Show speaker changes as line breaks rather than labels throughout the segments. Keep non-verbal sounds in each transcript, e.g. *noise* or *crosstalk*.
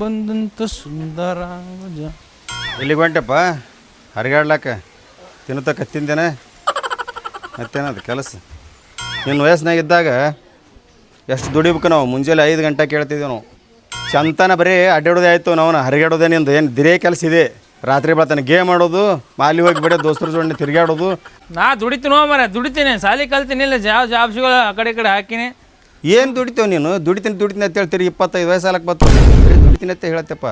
ಬಂದಂತ ಸುಂದರ
ಎಲ್ಲಿಗೆ ಹೊಂಟಪ್ಪ? ಹರಿಗಾಡ್ಲಾಕ? ತಿನ್ನುತ್ತ ಕತ್ತಿಂದೇನೆ? ಮತ್ತೇನದು ಕೆಲಸ? ನಿನ್ನ ವಯಸ್ಸಿನಾಗಿದ್ದಾಗ ಎಷ್ಟು ದುಡಿಬೇಕು ನಾವು? ಮುಂಜಾನೆ ಐದು ಗಂಟೆ ಕೇಳ್ತಿದ್ದೆ ನಾವು. ಚಂತನ ಬರೀ ಅಡ್ಡಾಡೋದೇ ಆಯಿತು ನಾವು ಹರಿಗಾಡೋದೇ ನಿಂದು. ಏನು ದಿರೇ ಕೆಲಸ ಇದೆ? ರಾತ್ರಿ ಬರ್ತಾನೆ ಗೇಮ್ ಆಡೋದು ಮಾಲಿ ಹೋಗಿ ಬಿಡೋ ದೋಸ್ತರ ಜೋಡಿ ತಿರುಗಾಡೋದು
ನಾ ದುಡಿತೀನೋ ಮರ ದುಡಿತೀನಿ. ಸಾಲಿ ಕಲ್ತೀನಿ ಇಲ್ಲ ಜಾಬ್ ಜಾಬ್ಸ್ಗಳು ಆ ಕಡೆ ಈ ಕಡೆ ಹಾಕಿನಿ.
ಏನು ದುಡಿತೇವೆ ನೀನು? ದುಡಿತೀನಿ ದುಡಿತೀನಿ ಅಂತ ಹೇಳ್ತೀರಿ ಇಪ್ಪತ್ತೈದು ವಯಸ್ಸಾಲಕ್ಕೆ ಬತ್ತು. ಬರೀ ದುಡಿತೀನಿ ಅಂತ ಹೇಳತ್ತಪ್ಪ.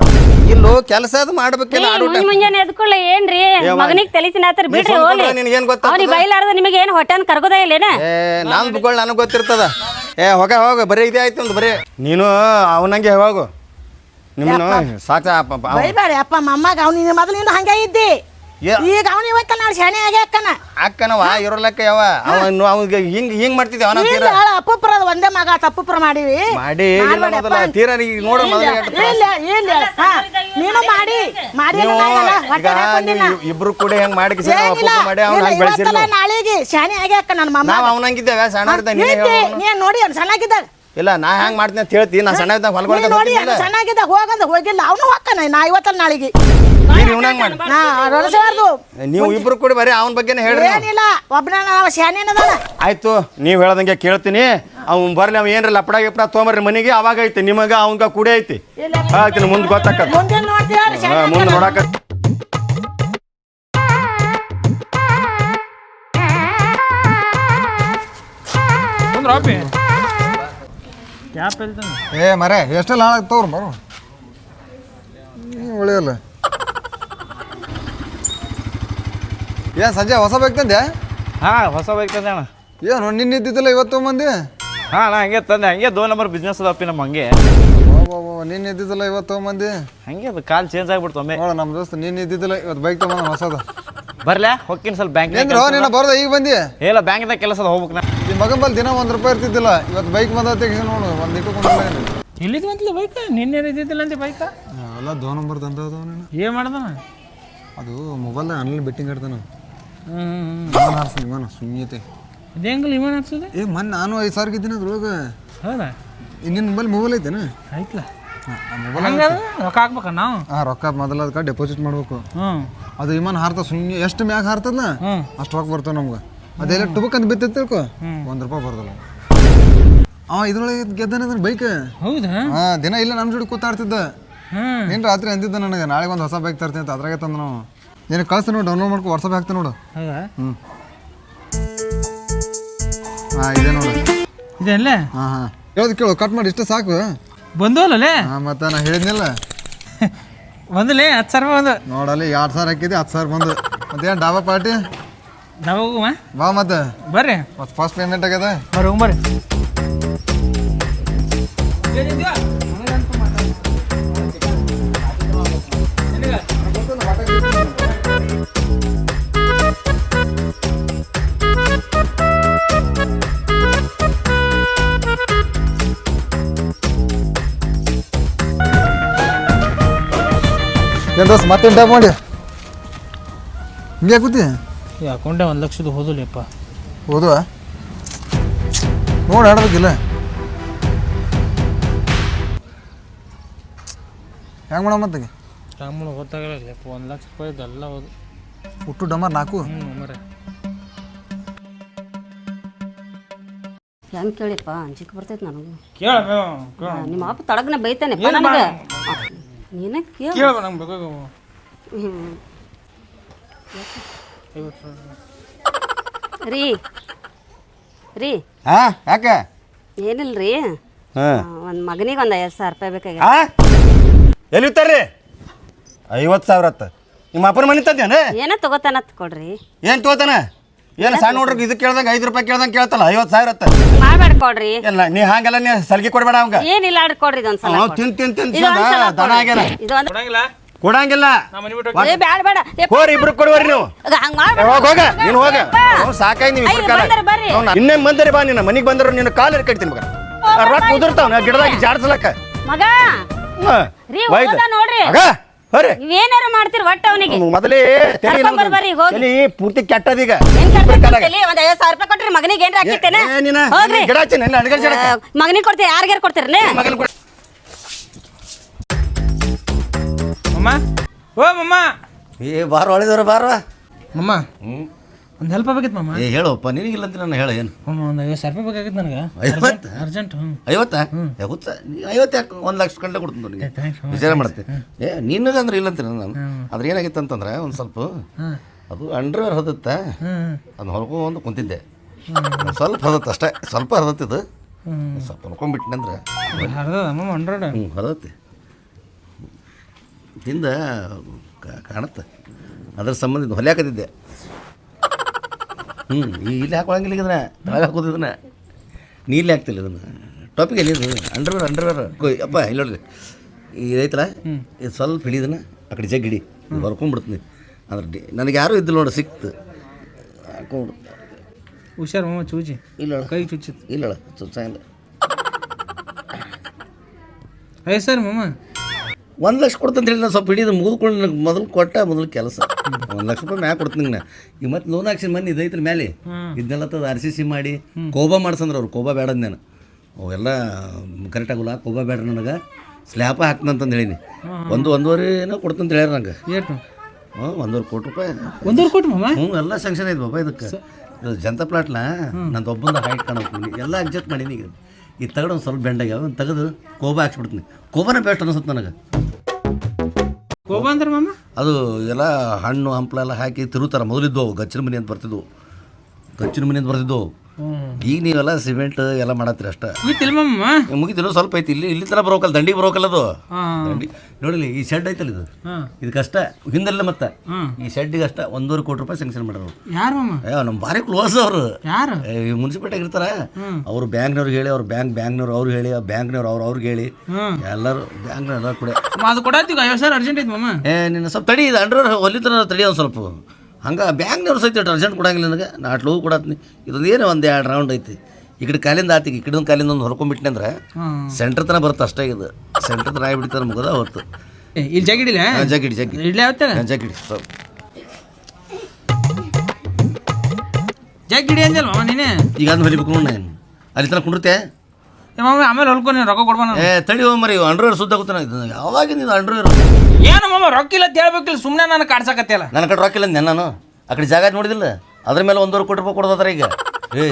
ಇಲ್ಲೋ ಕೆಲಸ ಅದು ಮಾಡ್ಬೇಕಿಲ್ಲ ಆಡೋ
ಮುಂಜ್ ಮುಂಜಾನೆ ಎದ್ಕೊಳ್ಳ ಏನ್ರಿ? ಮಗನಿಗೆ ತಲಿಸಿನ ಆತರ ಬಿಡ್ರಿ
ನೀ
ಹೋಲಿ
ಸ್ವಂತ ನಿನಗೇನ್ ಗೊತ್ತಾಗ್ತದ?
ಅವ್ನಿಗೆ ಬೈಲಾರ್ದ ನಿಮಗೆ ಏನು ಹೊಟ್ಟೆನ್ ಕರ್ಗೋದೇ ಇಲ್ಲೇನ
ಏ ನಾನು ಬುಗಳು ನನಗೆ ಗೊತ್ತಿರ್ತದ. ಏ ಹೋಗ ಹೋಗ ಬರೀ ಇದೇ ಆಯ್ತು ಒಂದು ಬರೀ. ನೀನು ಅವನಂಗೆ ಹೋಗು. ನಿಮ್ಮನ್ನು ಸಾಕ
ಬೈಬೇಡ ಅಪ್ಪ ಮೊಮ್ಮಗ ಅವ್ನು ನಿನ್ನ ಮೊದಲು ನೀನು ಹಂಗೆ ಇದ್ದಿ. ಈಗ ಅವ್ನು ಇವತ್ತ ನಾಳೆ ಶಾಣೆ ಆಗೇ ಅಕ್ಕನ.
ಅಕ್ಕನವ ಇರೋಲಕ್ಕ ಯಾವ? ಅವನು ಅವ್ನಿಗೆ ಹಿಂಗ್ ಹಿಂಗ್ ಮಾಡ್ತಿದ್ದೆ ಅವನ ತೀರ?
ಇಲ್ಲ ಅಪ್ಪುಪ್ರ ಒಂದೇ ಮಗ ತಪ್ಪುಪ್ರ ಮಾಡಿವಿ.
ಮಾಡಿ ಇಲ್ಲ. ಮೊದಲ ತೀರ ನೀ ನೋಡು ಮೊದಲ
ಇಲ್ಲ ಇಲ್ಲ. ನೀನು ಮಾಡಿ ಮಾಡಿ
ಇಬ್ರು ಕೂಡ ಹೆಂಗ್ ಮಾಡಿ ಮಾಡಿ ಅವ್ನ ಹಂಗೆ ಬೆಳೆಸಿಲ್ಲ
ನಾಳೆಗೆ ಶಾಣೆ ಆಗಿ ಅಕ್ಕ ನನ್ನ ಮೊಮ್ಮ
ನಾವು ಅವನಂಗಿದ್ದೇವೆ ಸಣ್ಣ ನೀನೇ
ನೋಡಿ ಅವ್ನು ಸಣ್ಣಾಗಿದ್ದಾಗ
ಇಲ್ಲ ನಾ ಹೆಂಗ್ ಮಾಡ್ತೀನಿ ಅಂತ ಹೇಳ್ತೀನಿ ನಾ ಸಣ್ಣ ಇದ್ದಾಗ
ನೀನ್ ನೋಡಿ ಸಣ್ಣಾಗಿದ್ದಾಗ ಹೋಗಂದ ಹೋಗಿಲ್ಲ ಅವನು ಹೋಗ್ತಾನ ನಾ ಇವತ್ತಲ್ಲ ನಾಳೆಗೆ.
ನೀನು ಇವ್ನಂಗ್ ಮಾಡಿ.
ನಾ ರೊಳಸಬಾರ್ದು
ನೀವು ಇಬ್ರು ಕೂಡ ಬರೀ ಅವನ ಬಗ್ಗೆನೇ ಹೇಳ್ರಿ ನೀವು.
ಏನಿಲ್ಲ ಒಬ್ಬನ ನಾವು ಶಾಣೆನದಾನ
ಆಯ್ತು ನೀವು ಹೇಳ್ದಂಗೆ ಕೇಳ್ತೀನಿ. ಅವ್ನು ಬರ್ಲಿ ಅವ್ ಏನ್ರ ಲಪಡ ಗಿಪಡ ತೊಗೊಂಬರ್ರಿ ಮನೆಗೆ ಅವಾಗ ಐತಿ ನಿಮಗ ಅವಂಗ ಕೂಡಿ ಐತಿ. ಹೇಳ್ತೀನಿ ಮುಂದೆ ಗೊತ್ತಾಕತ್
ಮುಂದೆ ನೋಡ್ತೀವಿ ಶಾಣೆ
ಮುಂದೆ ನೋಡಾಕತ್
ಅಂದ್ರೆ ಆಪಿ ಕ್ಯಾಪ್ ಹೇಳ್ತಾನೆ
ಏ ಮರೆ ಎಷ್ಟೆಲ್ಲ ಹಾಳಾಗ್ತವ್ರು ಬರು. ಒಳ್ಳೆಯಲ್ಲ. ಏನು ಸಂಜೆ ಹೊಸ ಬೈಕ್ ತಂದೆ?
ಹಾಂ ಹೊಸ ಬೈಕ್ ತಂದೆ ಅಣ್ಣ.
ಏನು ನಿನ್ನೆ ಇದ್ದಿದ್ದಿಲ್ಲ ಇವತ್ತು ಮಂದಿ
ಹಾಂ ಅಣ್ಣ ಹಂಗೆ ತಂದೆ ಹಂಗೆ ದೋ ನಂಬರ್ ಬಿಸ್ನೆಸ್ ಅದಪ್ಪಿ ನಮ್ಮ ಹಂಗೆ.
ನಿನ್ನೆ ಇದ್ದಿದ್ದಿಲ್ಲ ಇವತ್ತು ಮಂದಿ
ಹಂಗೆ ಅದು ಕಾಲ್ ಚೇಂಜ್ ಆಗ್ಬಿಡ್ತು ಒಮ್ಮೆ.
ನೋಡ ನಮ್ಮ ದೋಸ್ತ ನಿನ್ನ ಇದ್ದಿದ್ದಿಲ್ಲ ಇವತ್ತು ಬೈಕ್ ತಗೊಂಡ ಹೊಸದ.
ಬರ್ಲಾ? ಹೊಕ್ಕಿನ ಸ್ವಲ್ಪ ಬ್ಯಾಂಕ್
ನಿನ್ನ ಬರ್ದ ಈಗ ಬಂದಿ?
ಇಲ್ಲ ಬ್ಯಾಂಕ್ದಾಗ ಕೆಲಸ ಅದ ಹೋಗ್ಬೇಕು ನಾ.
ಈ ಮಗನ ಬಲ್ ದಿನ ಒಂದು ರೂಪಾಯಿ ಇರ್ತಿದ್ದಿಲ್ಲ ಇವತ್ತು ಬೈಕ್ ಬಂದ ತೆಗಿಸಿ ನೋಡು ಒಂದು ಇಟ್ಟುಕೊಂಡಿಲ್ಲ
ಇಲ್ಲಿದ್ ಬಂತಲ್ಲ ಬೈಕ್ ನಿನ್ನೆ ಇದ್ದಿದ್ದಿಲ್ಲ ಅಂತ ಬೈಕ್
ಎಲ್ಲ ದೋ ನಂಬರ್ ತಂದ ಏನು
ಏನ್ ಮಾಡ್ದನ
ಅದು ಮೊಬೈಲ್ ಆನ್ಲೈನ್ ಬೆಟ್ಟಿಂಗ್ ಆಡ್ತಾನ.
ಹ್ಮ್
ವಿಮಾನ ಹಾರ್ಸಿ ವಿಮಾನ ಸುಮ್ಮತೆ
ಇದೇ ಹೆಂಗಲ್ಲ ಇವ ಅನ್ಸೋದೆ
ಏ ಮೊನ್ನೆ ನಾನು ಐದು ಸಾವಿರ ಇದ್ದೀನಿ ಅದ್ರೊಳಗೆ.
ಹೌದಾ?
ನಿನ್ನ ಮೊಬೈಲ್ ಮೊಬೈಲ್ ಐತೇನ?
ಆಯ್ತಲ್ಲ
ಮೊಬೈಲ್
ಹಂಗಾದ್ರೆ ರೊಕ್ಕ ಹಾಕ್ಬೇಕ ನಾವು?
ಹಾಂ ರೊಕ್ಕ ಮೊದಲು ಅದಕ್ಕೆ ಡೆಪಾಸಿಟ್ ಮಾಡ್ಬೇಕು.
ಹ್ಮ್.
ಅದು ವಿಮಾನ ಹಾರ್ತ ಸುಮ್ಮನೆ ಎಷ್ಟು ಮ್ಯಾಗ ಹಾರ್ತದಲ್ಲ
ಹ್ಮ್.
ಅಷ್ಟು ರೊಕ್ಕ ಬರ್ತವೆ ನಮ್ಗೆ. ಅದೆಲ್ಲ ಟುಬಕ್ ಅಂತ ಬಿತ್ತೈತೆ ತಿಳ್ಕೊ? ಒಂದು ರೂಪಾಯಿ ಬರ್ದಲ್ಲ ಅವ ಇದ್ರೊಳಗೆ ಗೆದ್ದನ ಬೈಕ್
ಹೌದಾ?
ಹಾಂ ದಿನ ಇಲ್ಲ ನಮ್ಮ ಜೋಡಿ ಕೂತಾಡ್ತಿದ್ದ.
ಹ್ಮ್.
ನೀನು ರಾತ್ರಿ ಅಂದಿದ್ದ ನನಗೆ ನಾಳೆಗೆ ಒಂದು ಹೊಸ ಬೈಕ್ ತರ್ತೀನಿ ಅಂತ ಅದ್ರಾಗೆ ತಂದ ನಾವು. ನೀನು ಕಳಿಸ್ತೀನಿ ನೋಡು ಡೌನ್ಲೋಡ್ ಮಾಡ್ಕೊ ವಾಟ್ಸಪ್ ಹಾಕ್ತೀನಿ ನೋಡು.
ಹೌದಾ?
ಹ್ಞೂ ಹಾಂ ಇದೆ ನೋಡು.
ಇದೆಲ್ಲ
ಹಾಂ ಹಾಂ. ಹೇಳೋದು ಕೇಳು ಕಟ್ ಮಾಡಿ ಇಷ್ಟೇ ಸಾಕು.
ಬಂದವಲ್ಲೇ
ಹಾಂ ಮತ್ತೆ ನಾ ಹೇಳಿದ್ನಿಲ್ಲ. *laughs*
ಬಂದಲೇ ಹತ್ತು ಸಾವಿರ ಬಂದು.
ನೋಡಲ್ಲಿ ಎರಡು ಸಾವಿರ ಹಾಕಿದ್ದೆ ಹತ್ತು ಸಾವಿರ ಬಂದು. ಮತ್ತೇನು ಡಾಬಾ ಪಾರ್ಟಿ?
ಡಾಬಾ ಹೋಗುವ?
ಬಾ ಮತ್ತೆ.
ಬರ್ರಿ.
ಮತ್ತೆ ಫಸ್ಟ್ ಪೇಮೆಂಟ್ ಆಗ್ಯದ?
ಬರ್ರಿ ಹೋಗ್ ಬರ್ರಿ.
ಏನು ದೋಸ್ತ ಮತ್ತೇನು ಟ್ಯಾಪ್ ಮಾಡಿ ಹಿಂಗೆ ಕೂತಿ
ಈ ಅಕೌಂಟೆ ಒಂದು ಲಕ್ಷದ ಹೋದಲಿಪ್ಪ.
ಓದುವ ನೋಡಿ ಆಡ್ಬೇಕಿಲ್ಲ. ಹೆಂಗೆ ಮಾಡೋ ಮತ್ತೆ
ರಾಮಣ್ಣ ಗೊತ್ತಾಗಲ್ಲಪ್ಪ ಒಂದು ಲಕ್ಷ ರೂಪಾಯಿ ಎಲ್ಲ ಹೋದು.
ಹುಟ್ಟು ಡಮರ್ ನಾಲ್ಕು?
ಹ್ಞೂ ಮರೆ
ಹೆಂಗ್ ಕೇಳಿಪ್ಪ ಅಂಜಿಕ್ ಬರ್ತೈತಿ ನನಗೂ.
ಕೇಳ
ನಿಮ್ಮ ಅಪ್ಪ ತಡಗನ ಬೈತಾನೆ ನನಗೆ. ನೀನ ಕೇಳ.
ಕೇಳ ನಂಗೆ ಬೇಕು
ರೀ. ರೀ.
ಹಾಂ ಯಾಕೆ?
ಏನಿಲ್ರಿ?
ಹಾಂ.
ಒಂದು ಮಗನಿಗೆ ಒಂದು ಐವತ್ತು ಸಾವಿರ ರೂಪಾಯಿ ಬೇಕಾಗ್ಯದ.
ಆ? ಎಲ್ಲಿ ಇರ್ತಾರ್ರಿ ಐವತ್ತು ಸಾವಿರ ಅತ್ತ ನಿಮ್ಮ ಅಪ್ಪನ ಮನೆ ತಂದೇನ
ಏನೋ ತಗೋತಾನ ಕೊಡ್ರಿ.
ಏನು ತೋತಾನ ಏನು ಸಣ್ಣ ನೋಡ್ರಿ ಇದು ಕೇಳ್ದಂಗೆ ಐದು ರೂಪಾಯಿ ಕೇಳ್ದಂಗೆ ಕೇಳ್ತಲ್ಲ ಐವತ್ತು ಸಾವಿರ ಅತ್ತ
ಮಾಡ್ಬೇಡ ಕೊಡ್ರಿ
ಇಲ್ಲ ನೀ ಹಾಗೆಲ್ಲ ನೀ ಸಲ್ಗಿ ಕೊಡ್ಬೇಡ ಅವಂಗ.
ಏನಿಲ್ಲ ಕೊಡ್ರಿ
ಅವ್ ತಿನ್ ತಿನ್ ತಿನ್
ಸಲ
ದನ. ಆಗ್ಯಾನ
ಇದೊಂದು
ಕೊಡಂಗಿಲ್ಲ?
ಏ ಬ್ಯಾಡ ಬೇಡ
ಹೋರಿ ಇಬ್ರು ಕೊಡುವರಿ ನೀವು.
ಹಂಗ ಮಾಡ್ಬೇಡ.
ಹೋಗ ಹೋಗ ನೀನು ಹೋಗ. ಅವ್ನು ಸಾಕಾಗಿ ನೀವು ಇಬ್ರು
ಅಯ್ಯ,
ಕಾಲ.
ಬಂದರ್ ಬರ್ರಿ.
ಇನ್ನೇ ಬಂದರೆ ಬಾ ನಿನ್ನ ಮನೆಗೆ ಬಂದರು ನಿನ್ನ ಕಾಲು ಕಟ್ತೀನಿ ಮಗ. ಆ ರೊಕ್ಕ ಉದುರ್ತಾವ ಗಿಡದಾಗಿ ಜಾಡ್ಸಲಕ್ಕ.
ಮಗ ರೀ,
ಒಯ್ದು.
ಹೋದ ನೋಡ್ರಿ.
ಆಗ ಹೋರಿ.
ನೀವೇನಾರ ಮಾಡ್ತೀರಿ ಒಟ್ಟ ಅವನಿಗೆ?
ಮೊದಲೇ ತಲೆ
ಕರ್ಕೊಂಡ್ ಬರ್ರಿ, ಹೋಗಿ.
ತಲೆ ಪೂರ್ತಿ ಕೆಟ್ಟದೀಗ
ಏನ್? ಒಂದ್ ಐವತ್ತು ಸಾವಿರ ರೂಪಾಯಿ ಕೊಟ್ರಿ ಮಗನಿಗೆ ಏನ್ರ ಹಾಕಿತ್ತೇನ
ಏ, ನೀನ
ಹೋಗ್ರಿ.
ಗಿಡ ಹಚ್ಚಿ ನನ್ನ ಅಡ್ಗೆ ಜಡಕ.
ಮಗನಿಗೆ ಕೊಡ್ತೀರಿ? ಯಾರಿಗಾರ ಕೊಡ್ತೀರಿ?
ಮಗನ್ ಕೊಡು.
ಮಮ್ಮ. ಓ ಮಮ್ಮ.
ಏ ಬಾರ ಒಳಿದವ್ರ ಬಾರ
ಮಮ್ಮ. ಒಂದು ಹೆಲ್ಪ್ ಆಗಬೇಕಿತ್ತು ಮಮ್ಮ
ಏ ಹೇಳಪ್ಪ ನಿನಗಿಲ್ಲ ಅಂತ ನಾನು ಹೇಳ ಏನು?
ಮಮ್ಮ ಒಂದು ಐವತ್ತು ಸಾವಿರ ರೂಪಾಯಿ ಬೇಕಾಗಿತ್ತು ನನಗೆ.
ಐವತ್ತು?
ಅರ್ಜೆಂಟ್ ಹ್ಞೂ
ಐವತ್ತಾ? ಹುಚ್ಚ ಐವತ್ತು ಯಾಕೆ ಒಂದು ಲಕ್ಷ ಗಂಟೆ ಕೊಡ್ತೀನಿ ನನಗೆ ವಿಚಾರ ಮಾಡುತ್ತೆ ಏ ನಿನಗಂದ್ರೆ ಇಲ್ಲ ಅಂತ ನಾನು ಆದ್ರೆ ಏನಾಗಿತ್ತು ಅಂತಂದ್ರೆ ಒಂದು ಸ್ವಲ್ಪ ಅದು ಅಂಡರ್ವೇರ್ ಹದತ್ತ. ಅದನ್ನ ಹೊರ್ಕೊಂಡು ಕುಂತಿದ್ದೆ. ಸ್ವಲ್ಪ ಹದತ್ತು ಅಷ್ಟೇ. ಸ್ವಲ್ಪ ಹದತ್ತಿದ್ದು ಸ್ವಲ್ಪ ಹೊರ್ಕೊಂಡ್ಬಿಟ್ಟಿನಿ ಅಂದ್ರೆ. ಹ್ಞೂ ಹದತ್ತೆ. ಹಿಂದ ಕ- ಕಾಣುತ್ತೆ. ಅದ್ರ ಸಂಬಂಧ ಇದು ಹೊಲ್ಯಾಕತ್ತಿದ್ದೆ. ಹ್ಞೂ ಇಲ್ಲಿ ಹಾಕೊಳಂಗಿಲ್ಲ ಇದನ್ನ. ತಳಗ ಹಾಕೋದು ಇದನ್ನ. ಇಲ್ಲಿ ಹಾಕ್ತಿಲ್ಲ ಇದನ್ನು. ಟಾಪಿಕ್ ಎಲ್ಲಿ ಇದು? ಅಂಡರ್ವೇರ್ ಅಂಡರ್ವೇರ್ ಅಪ್ಪ ಇಲ್ಲಿ ನೋಡ್ರಿ. ಇದೈತಲ್ಲ ಇದು ಸ್ವಲ್ಪ ಹಿಡಿದನ ಆ ಕಡೆ ಜಗ್ ಹಿಡಿ. ಬರ್ಕೊಂಡ್ಬಿಡ್ತೀನಿ ಅದ್ರ ಡಿ ನನಗೆ ಯಾರೂ ಇದ್ದಿಲ್ಲ ನೋಡಿ ಸಿಕ್ತು. ಹಾಕೊಂಡು.
ಹುಷಾರು ಮಾಮ ಚೂಜಿ
ಇಲ್ಲ
ಕೈ ಚುಚ್ಚಿತ್ತು.
ಇಲ್ಲ ಚುಚ್ಚ ಇಲ್ಲ
ಐದು ಸರ್ ಮಮ್ಮ
ಒಂದು ಲಕ್ಷ ಕೊಡ್ತಂತ ಹೇಳಿ ನಾನು ಸ್ವಲ್ಪ ಹಿಡಿದು ಮುಗಿದ್ಕೊಂಡು ನನಗೆ ಮೊದಲು ಕೊಟ್ಟ ಮೊದಲು ಕೆಲಸ. ಒಂದು ಲಕ್ಷ ರೂಪಾಯಿ ಮ್ಯಾಗ ಕೊಡ್ತೀನಿ ನಾ ಈಗ ಮತ್ತೆ ಲೋನ್ ಹಾಕ್ಸಿನ ಮಂದಿ ಇದೈತ್ರ ಮೇಲೆ ಇದನ್ನೆಲ್ಲ ತದ ಆರ್ ಸಿ ಸಿ ಮಾಡಿ ಕೋಬ ಮಾಡ್ಸಂದ್ರೆ ಅವ್ರು ಕೋಬಾ ಬೇಡ ನಾನು. ಅವೆಲ್ಲ ಕರೆಕ್ಟಾಗಲ್ಲ ಕೋಬ ಬೇಡ ನನಗೆ. ಸ್ಲ್ಯಾಪ ಹಾಕ್ತಂತಂದು ಹೇಳೀನಿ. ಒಂದು ಒಂದೂವರೆ ಏನೋ ಕೊಡ್ತಂತ ಹೇಳ್ಯಾರ ನಂಗೆ. ಹ್ಞೂ ಒಂದೂವರೆ ಕೋಟಿ ರೂಪಾಯಿ.
ಒಂದೂವರೆ ಕೋಟಿ
ಹ್ಞೂ ಎಲ್ಲ ಸ್ಯಾಂಕ್ಷನ್ ಐತೆ ಬಾಬಾ ಇದಕ್ಕೆ. ಇದು ಜನತಾ ಪ್ಲಾಟ್ನ ನಂದು ಒಬ್ಬಂದು ಹೈಟ್ ಕಾಣೋಕೆ ಎಲ್ಲ ಅಡ್ಜಸ್ಟ್ ಮಾಡೀನಿ ಈಗ. ಈ ತಗಡು ಒಂದು ಸ್ವಲ್ಪ ಬೆಂಡಾಗಿ ಅದನ್ನು ತೆಗೆದು ಕೋಬಾ ಹಾಕ್ಸ್ಬಿಡ್ತೀನಿ. ಕೋಬಾನೇ ಬೆಸ್ಟ್ ಅನಿಸುತ್ತೆ ನನಗೆ.
ಕೋಬ ಅಂದ್ರೆ
ಅದು ಎಲ್ಲ ಹಣ್ಣು ಹಂಪ್ಲ ಎಲ್ಲ ಹಾಕಿ ತಿರುತ್ತಾರೆ ಮೊದಲಿದ್ದವು ಗಚ್ಚಿನ ಮನೆ ಅಂತ ಬರ್ತಿದ್ವು. ಗಚ್ಚಿನ ಮನೆ ಅಂತ ಬರ್ತಿದ್ವು. ಈಗ ನೀವೆಲ್ಲ ಸಿಮೆಂಟ್ ಎಲ್ಲ ಮಾಡತ್ತೀರಿ ಅಷ್ಟೇ.
ಮುಗಿತಿಲ್ಲ ಮಮ್ಮ
ಮುಗಿತಿಲ್ಲ ಸ್ವಲ್ಪ ಐತಿ. ಇಲ್ಲಿ ಇಲ್ಲಿ ತರ ಬರೋಕಲ್ಲ ದಂಡಿ ಬರೋಕಲ್ಲ ಅದು. ದಂಡಿ. ನೋಡಿಲಿ ಈ ಶೆಡ್ ಐತಲ್ಲ ಇದು?
ಇದು
ಕಷ್ಟ ಹಿಂದೆಲ್ಲ ಮತ್ತೆ. ಈ ಶೆಡ್ಗೆ ಅಷ್ಟ ಒಂದೂವರೆ ಕೋಟಿ ರೂಪಾಯಿ ಸ್ಯಾಂಕ್ಷನ್ ಮಾಡ್ಯಾರ
ಯಾರು
ನಮ್ಮ ಭಾರಿ ಕ್ಲೋಸ್ ಅವರು.
ಯಾರು?
ಮುನ್ಸಿಪಾಲ್ಟಿಯಾಗ ಇರ್ತಾರ. ಅವ್ರು ಬ್ಯಾಂಕ್ನವ್ರಿಗೆ ಹೇಳಿ ಅವ್ರ ಬ್ಯಾಂಕ್ ಬ್ಯಾಂಕ್ನವ್ರು ಅವ್ರು ಹೇಳಿ ಬ್ಯಾಂಕ್ನವ್ರು ಅವ್ರು ಅವ್ರಿಗೆ ಹೇಳಿ. ಎಲ್ಲರೂ ಬ್ಯಾಂಕ್ನವ್ರು ಕೂಡ.
ಅದು ಕೊಡತ್ತೀಗ ಸರ್ ಅರ್ಜೆಂಟ್ ಐತಿ ಮಮ್ಮ
ಏ ನಿನ್ನ ಸ್ವಲ್ಪ ತಡಿ ಇದು ಅಂಡ್ರ ಹೊಲಿತನ ತಡಿ ಒಂದು ಸ್ವಲ್ಪ. ಹಂಗೆ ಬ್ಯಾಂಕ್ನವ್ರು ಸಹಿತ ಅರ್ಜೆಂಟ್ ಕೊಡಂಗಿಲ್ಲ ನನಗೆ? ನಾ ಅಟ್ಲೂ ಕೊಡತ್ನಿ ಇದೊಂದು ಏನು ಒಂದು ಎರಡು ರೌಂಡ್ ಐತಿ. ಈ ಕಡೆ ಕಾಲಿಂದ ಆತಿಗೆ ಈ ಕಡೆ ಕಾಲಿಂದ ಒಂದು ಹೊರ್ಕೊಂಬಿಟ್ಟೆ ಅಂದ್ರೆ ಸೆಂಟ್ರ್ ತನ ಬರುತ್ತೆ ಅಷ್ಟೇ ಇದು. ಸೆಂಟ್ರ್ ತನ ಆಗಿಬಿಡ್ತಾರೆ ಮುಗದ ಹೊತ್ತು
ಇಲ್ಲಿ ಜಗಿಡಿ
ಜಗಿಡಿ ಜಗಿಡಿ
ಇಡ್ಲಿ
ಆಗುತ್ತೆ
ಜಗಿಡಿ ಜಗಿಡಿ ಅಂದಲ್ವ ನೀನೇ
ಈಗ ಅದನ್ನ ಹೊಲಿಬೇಕು ನೋಡಿ ನಾನು. ಅಲ್ಲಿ ತನಕ ಕುಂಡಿರ್ತೆ?
ಆಮೇಲೆ ಹೊಲ್ಕೊ ನೀನು ರೊಕ್ಕ ಕೊಡ್ಬಾನ ನಾನು
ಏ ತಡಿ ಹೋಗಿ ಮರಿ ಅಂಡ್ರವೇರ್ ಸುದ್ದ ಯಾವಾಗ ಇದು ಯಾವಾಗಿಂದ ಇದು ಅಂಡ್ರವೇರ್
ಏನು ಮಮ್ಮ ರೊಕ್ಕ ಇಲ್ಲ ಅಂತ ಹೇಳ್ಬೇಕಿಲ್ಲ ಸುಮ್ಮನೆ ನಾನು ಕಾಡ್ಸಕತ್ತಿಯಲ್ಲ.
ನನ್ನ ಕಡೆ ರೊಕ್ಕ ಇಲ್ಲ ನಾನು. ಆ ಕಡೆ ಜಾಗ ನೋಡಿದಿಲ್ಲ? ಅದ್ರ ಮೇಲೆ ಒಂದೂವರೆ ಕೋಟಿ ರೂಪಾಯಿ ಕೊಡೋದಾರ ಈಗ. ಏ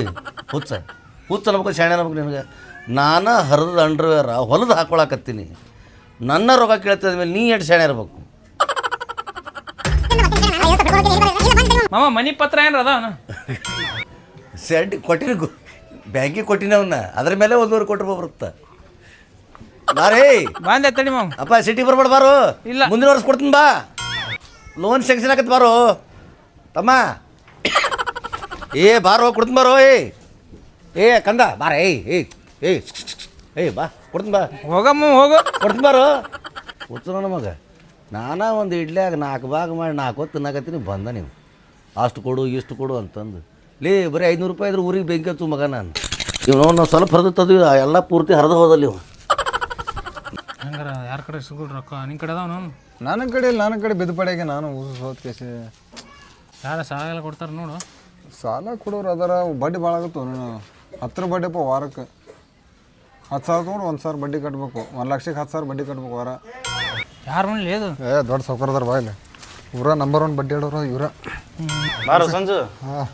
ಹುಚ್ಚ. ಹುಚ್ಚ ಅನ್ಬೇಕು ಶಾಣೆ ಅನ್ಬೇಕು ನಿನಗೆ. ನಾನು ಹರಿದ ಅಂಡ್ರವೇರ ಹೊಲದ ಹಾಕೊಳಕತ್ತೀನಿ. ನನ್ನ ರೊಕ್ಕ ಕೇಳ್ತಿದ ಮೇಲೆ ನೀ ಎಷ್ಟು ಶಾಣೆ ಇರ್ಬೇಕು?
ಮಮ್ಮ ಮನಿ ಪತ್ರ ಏನ್ರ ಅದಾವನ?
ಸೆಡ್ ಕೊಟ್ಟಿನ ಬ್ಯಾಂಕಿಗೆ ಕೊಟ್ಟಿನವನ್ನ ಅದ್ರ ಮೇಲೆ ಒಂದೂವರೆ ಕೋಟಿ ರೂಪಾಯಿ ಬರುತ್ತೆ. ಬಾರೇ
ಬಂದೆ ತಡಿ
ಅಪ್ಪ ಸಿಟಿ ಬರ್ಬೇಡ ಬಾರು.
ಇಲ್ಲ.
ಮುಂದಿನ ವರ್ಷ ಕೊಡ್ತೀನಿ ಬಾ. ಲೋನ್ ಸೆಂಕ್ಷನ್ ಆಗತ್ತೆ ಬಾರು. ತಮ್ಮ. ಏ ಬಾರೋ ಕೊಡ್ತೀನಿ ಬಾರೋ ಏ. ಏ ಕಂದ ಬಾರ ಏಯ್ ಏಯ್ ಏಯ್ ಏಯ್ ಬಾ ಕೊಡ್ತೀನಿ ಬಾ.
ಹೋಗಮ್ಮ ಹೋಗು.
ಕೊಡ್ತೀನಿ ಬಾರು. ಕೂತು ನಮಗೆ. ಮಗ ನಾನಾ ಒಂದು ಇಡ್ಲಿಯಾಗ ನಾಲ್ಕು ಭಾಗ ಮಾಡಿ ನಾಲ್ಕು ಹೊತ್ತು ತಿನ್ನಕತ್ತೀನಿ ಬಂದ ನೀವು. ಅಷ್ಟು ಕೊಡು ಇಷ್ಟು ಕೊಡು ಅಂತಂದು. ಲೇ ಬರೀ ಐನೂರು ರೂಪಾಯಿ ಇದ್ರೆ ಊರಿಗೆ ಬೆಂಕಿ ಹಚ್ಚು ಮಗ ನಾನು ಇವ್ ನಾವು ಸ್ವಲ್ಪ ಹರಿದತ್ತದು ಎಲ್ಲ ಪೂರ್ತಿ ಹರಿದು ಹೋದಲ್ಲಿ ಇವು
ಹಂಗಾರ ಯಾರ ಕಡೆ ಸಿಗುಲ್ ರೊಕ್ಕ? ನಿನ್ನ ಕಡೆ ಅದಾವ ನಾನು
ನನ್ನ ಕಡೆ ಇಲ್ಲ ನನ್ನ ಕಡೆ ಬಿದ್ದ ಪಡೆಗೆ ನಾನು ಊಸ ಸೋತ್ ಕೇಸಿ
ಯಾರ ಸಾಲ ಎಲ್ಲ ಕೊಡ್ತಾರೆ ನೋಡು.
ಸಾಲ ಕೊಡೋರು ಅದರ ಬಡ್ಡಿ ಭಾಳ ಆಗುತ್ತೋ ನೋಡು ಹತ್ತರ ಬಡ್ಡಿಪ್ಪ ವಾರಕ್ಕೆ. ಹತ್ತು ಸಾವಿರ ತೊಗೊಂಡು ಒಂದು ಸಾವಿರ ಬಡ್ಡಿ ಕಟ್ಟಬೇಕು ಒಂದು ಲಕ್ಷಕ್ಕೆ ಹತ್ತು ಸಾವಿರ ಬಡ್ಡಿ ಕಟ್ಬೇಕು ವಾರ.
ಯಾರ ಮನೇಲಿ ಅದು
ಏ ದೊಡ್ಡ ಸೌಕರ್ಯದಾರ ಬಾಯಲ್ಲಿ ಇವರ ಇವ್ರ ನಂಬರ್ ಒನ್ ಬಡ್ಡಿ ಆಡೋರು ಇವ್ರ.
ಬಾರೋ ಸಂಜು.
ಹಾಂ.